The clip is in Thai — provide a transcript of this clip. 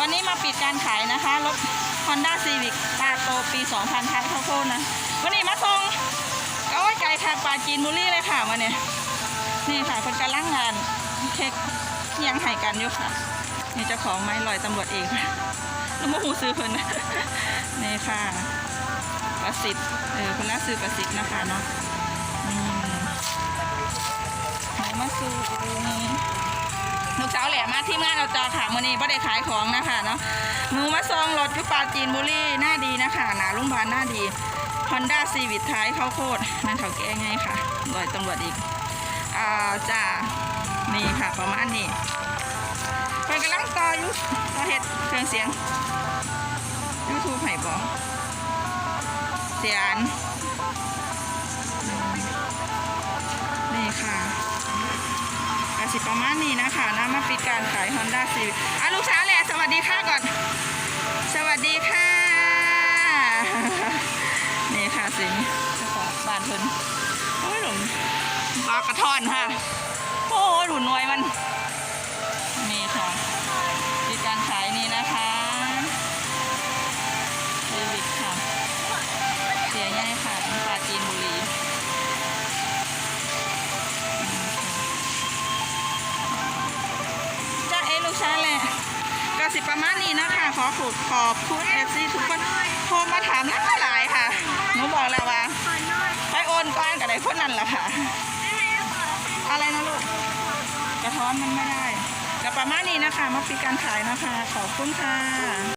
วันนี้มาปิดการขายนะคะรถ Honda Civic ตาโตปี 2000ทัดข้าวโพดนะ วันนี้มาส่งก็ว่าไกลค่ะปลาจีนบุรีเลยค่ะมาเนี่ยนี่ค่ะคนกำลังงานเคอิหยังไห้กันอยู่ค่ะ นี่เจ้าของไม้ลอยตำรวจเองค่ะแล้วมาหูซื้อเพิ่นนะนี่ค่ะประสิทธิ์เออคนละซื้อประสิทธิ์นะคะเนาะอืมมูมาสู ลูกสาวแหลมมาทีมงานเราจอค่ะมื่อนี้ไ่ได้ขายของนะคะเนาะหมูมาซองรถยุปลาจีนบุรีหน้าดีนะคะหนาลุงพานหน้าดี Honda c i v i c ท้ายข้าวโพดนั่นเขาแก้ไงค่ะลอยตำรวจอีกอ่าจ้านี่ค่ะประมาณนี้เพิ่นกำลังต่ออยู่ต่อเฮ็ดเครื่องเสียง YouTube ให้บอกเสียน สิประมาณนี้นะคะนะมาปิดการขาย Honda Civic อะลูกสาวแหละสวัสดีค่ะก่อน สวัสดีค่ะ นี่ค่ะสิงเจ้าของบ้านเพิ่นโอ้ยหลงปลากระท่อนค่ะ โอ้หลุนนวยมัน สิประมาณนี้นะคะขอขอบขอบคุณเอฟซีทุกคนโทรมาถามหลายหลายค่ะหนูบอกแล้วว่า ไปโอนก้อนกับไอ้คนนั้นแหละค่ะ อะไรนะลูกกระท้อนมันไม่ได้แต่ประมาณนี้นะคะมาปิดการขายนะคะ ขอบคุณค่ะ